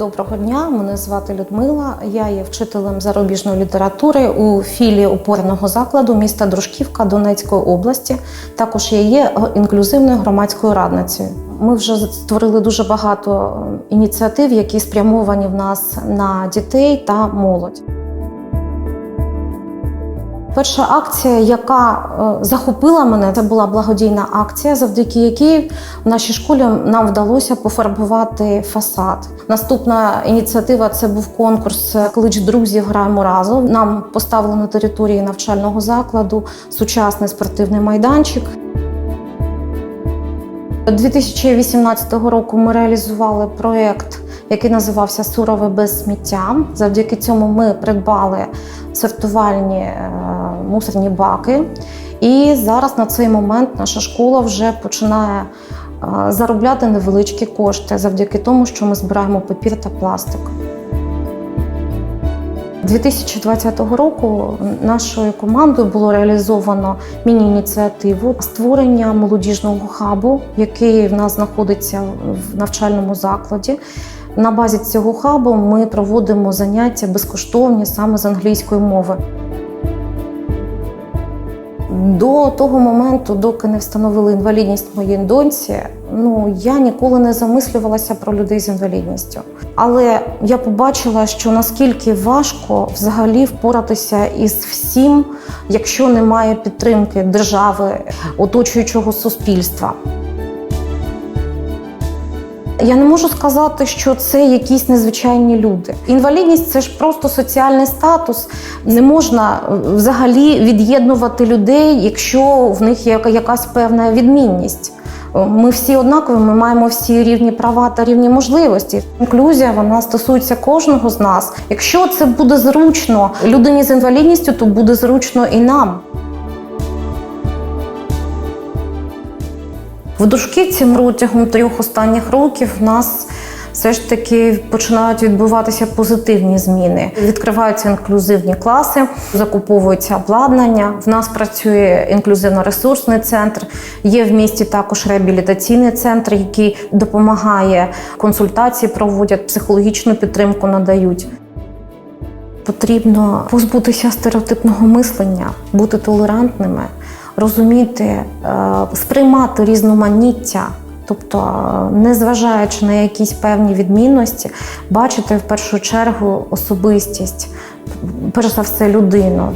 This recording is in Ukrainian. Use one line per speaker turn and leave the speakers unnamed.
Доброго дня, мене звати Людмила. Я є вчителем зарубіжної літератури у філії опорного закладу міста Дружківка Донецької області. Також я є інклюзивною громадською радницею. Ми вже створили дуже багато ініціатив, які спрямовані в нас на дітей та молодь. Перша акція, яка е, захопила мене, це була благодійна акція, завдяки якій в нашій школі нам вдалося пофарбувати фасад. Наступна ініціатива це був конкурс Клич друзів граємо разом. Нам поставили на території навчального закладу сучасний спортивний майданчик. 2018 року ми реалізували проєкт, який називався Сурове без сміття. Завдяки цьому ми придбали сортувальні е, мусорні баки. І зараз на цей момент наша школа вже починає е, заробляти невеличкі кошти завдяки тому, що ми збираємо папір та пластик. 2020 року нашою командою було реалізовано міні-ініціативу створення молодіжного хабу, який в нас знаходиться в навчальному закладі. На базі цього хабу ми проводимо заняття безкоштовні саме з англійської мови. До того моменту, доки не встановили інвалідність моїй доньці, ну я ніколи не замислювалася про людей з інвалідністю. Але я побачила, що наскільки важко взагалі впоратися із всім, якщо немає підтримки держави, оточуючого суспільства. Я не можу сказати, що це якісь незвичайні люди. Інвалідність це ж просто соціальний статус. Не можна е, взагалі від'єднувати людей, якщо в них є якась певна відмінність. Е, Ми всі однакові, ми маємо всі рівні права та рівні можливості. Інклюзія вона стосується кожного з нас. Якщо це буде зручно людині з інвалідністю, то буде зручно і нам. В Дружківці протягом трьох останніх років в нас все ж таки починають відбуватися позитивні зміни. Відкриваються інклюзивні класи, закуповується обладнання. В нас працює інклюзивно-ресурсний центр. Є в місті також реабілітаційний центр, який допомагає консультації, проводять психологічну підтримку, надають. Потрібно позбутися стереотипного мислення, бути толерантними, розуміти, е, сприймати різноманіття, тобто, е, незважаючи на якісь певні відмінності, бачити в першу чергу особистість, перш за все людину.